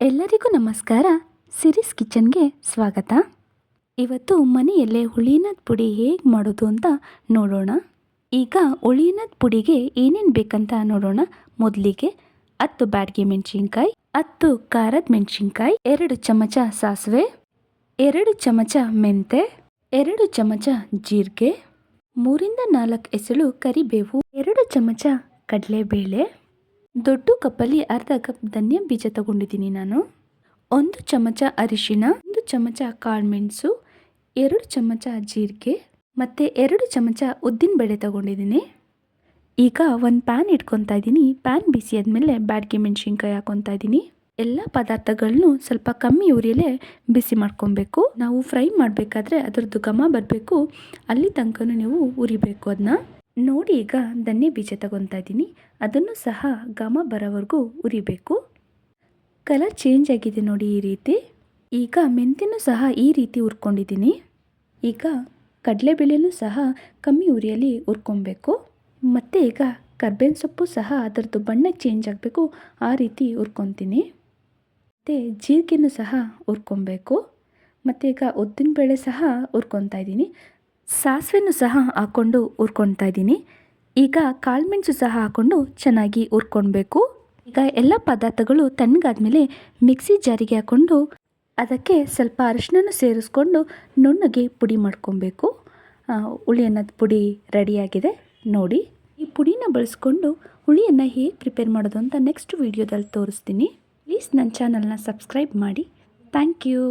ಎಲ್ಲರಿಗೂ ನಮಸ್ಕಾರ. ಸಿರಿಸ್ ಕಿಚನ್ಗೆ ಸ್ವಾಗತ. ಇವತ್ತು ಮನೆಯಲ್ಲೇ ಹುಳಿನದ ಪುಡಿ ಹೇಗೆ ಮಾಡೋದು ಅಂತ ನೋಡೋಣ. ಈಗ ಹುಳಿನದ ಪುಡಿಗೆ ಏನೇನು ಬೇಕಂತ ನೋಡೋಣ. ಮೊದಲಿಗೆ ಹತ್ತು ಬ್ಯಾಡ್ಗೆ ಮೆಣಸಿನ್ಕಾಯಿ, ಹತ್ತು ಖಾರದ ಮೆಣಸಿನ್ಕಾಯಿ, ಎರಡು ಚಮಚ ಸಾಸಿವೆ, ಎರಡು ಚಮಚ ಮೆಂತೆ ಎರಡು ಚಮಚ ಜೀರಿಗೆ, ಮೂರಿಂದ ನಾಲ್ಕು ಎಸಳು ಕರಿಬೇವು, ಎರಡು ಚಮಚ ಕಡಲೆಬೇಳೆ ದೊಡ್ಡ ಕಪ್ಪಲ್ಲಿ ಅರ್ಧ ಕಪ್ ಧನ್ಯ ಬೀಜ ತಗೊಂಡಿದ್ದೀನಿ ನಾನು. ಒಂದು ಚಮಚ ಅರಿಶಿಣ, ಒಂದು ಚಮಚ ಕಾಳುಮೆಣಸು ಎರಡು ಚಮಚ ಜೀರಿಗೆ ಮತ್ತು ಎರಡು ಚಮಚ ಉದ್ದಿನಬೇಳೆ ತಗೊಂಡಿದ್ದೀನಿ. ಈಗ ಒಂದು ಪ್ಯಾನ್ ಇಟ್ಕೊತಾ ಇದ್ದೀನಿ. ಪ್ಯಾನ್ ಬಿಸಿ ಆದಮೇಲೆ ಬ್ಯಾಡ್ಗೆ ಮೆಣಸಿನ್ಕಾಯಿ ಹಾಕೊತಾ ಇದ್ದೀನಿ. ಎಲ್ಲ ಪದಾರ್ಥಗಳನ್ನು ಸ್ವಲ್ಪ ಕಮ್ಮಿ ಉರಿಯಲ್ಲೇ ಬಿಸಿ ಮಾಡ್ಕೊಬೇಕು. ನಾವು ಫ್ರೈ ಮಾಡಬೇಕಾದ್ರೆ ಅದರದ್ದು ಘಮ ಬರಬೇಕು. ಅಲ್ಲಿ ತನಕ ನೀವು ಉರಿಬೇಕು ಅದನ್ನ ನೋಡಿ ಈಗ ಧನ್ಯ ಬೀಜ ತಗೊತಾ ಇದ್ದೀನಿ. ಅದನ್ನು ಸಹ ಘಮ ಬರೋವರೆಗೂ ಉರಿಬೇಕು. ಕಲರ್ ಚೇಂಜ್ ಆಗಿದೆ ನೋಡಿ ಈ ರೀತಿ. ಈಗ ಮೆಂತ್ಯನೂ ಸಹ ಈ ರೀತಿ ಉರ್ಕೊಂಡಿದ್ದೀನಿ ಈಗ ಕಡಲೆಬೇಳೆನೂ ಸಹ ಕಮ್ಮಿ ಉರಿಯಲ್ಲಿ ಹುರ್ಕೊಬೇಕು. ಮತ್ತು ಈಗ ಕರ್ಬೇವಿನ ಸೊಪ್ಪು ಸಹ ಅದರದ್ದು ಬಣ್ಣ ಚೇಂಜ್ ಆಗಬೇಕು, ಆ ರೀತಿ ಹುರ್ಕೊತೀನಿ. ಮತ್ತು ಜೀರಿಗೆನೂ ಸಹ ಹುರ್ಕೊಬೇಕು. ಮತ್ತು ಈಗ ಉದ್ದಿನಬೇಳೆ ಸಹ ಹುರ್ಕೊತಾ ಇದ್ದೀನಿ. ಸಾಸಿವೆನೂ ಸಹ ಹಾಕ್ಕೊಂಡು ಹುರ್ಕೊತಾ ಇದ್ದೀನಿ. ಈಗ ಕಾಳುಮೆಣಸು ಸಹ ಹಾಕ್ಕೊಂಡು ಚೆನ್ನಾಗಿ ಹುರ್ಕೊಳ್ಬೇಕು. ಈಗ ಎಲ್ಲ ಪದಾರ್ಥಗಳು ತಣ್ಣಗಾದ್ಮೇಲೆ ಮಿಕ್ಸಿ ಜಾರಿಗೆ ಹಾಕ್ಕೊಂಡು ಅದಕ್ಕೆ ಸ್ವಲ್ಪ ಅರಿಶಿನ ಸೇರಿಸ್ಕೊಂಡು ನುಣ್ಣಗೆ ಪುಡಿ ಮಾಡ್ಕೊಬೇಕು ಹುಳಿ ಅನ್ನದ ಪುಡಿ ರೆಡಿಯಾಗಿದೆ ನೋಡಿ. ಈ ಪುಡಿನ ಬಳಸ್ಕೊಂಡು ಹುಳಿಯನ್ನು ಹೇಗೆ ಪ್ರಿಪೇರ್ ಮಾಡೋದು ಅಂತ ನೆಕ್ಸ್ಟ್ ವೀಡಿಯೋದಲ್ಲಿ ತೋರಿಸ್ತೀನಿ. ಪ್ಲೀಸ್ ನನ್ನ ಚಾನಲ್ನ ಸಬ್ಸ್ಕ್ರೈಬ್ ಮಾಡಿ. Thank you.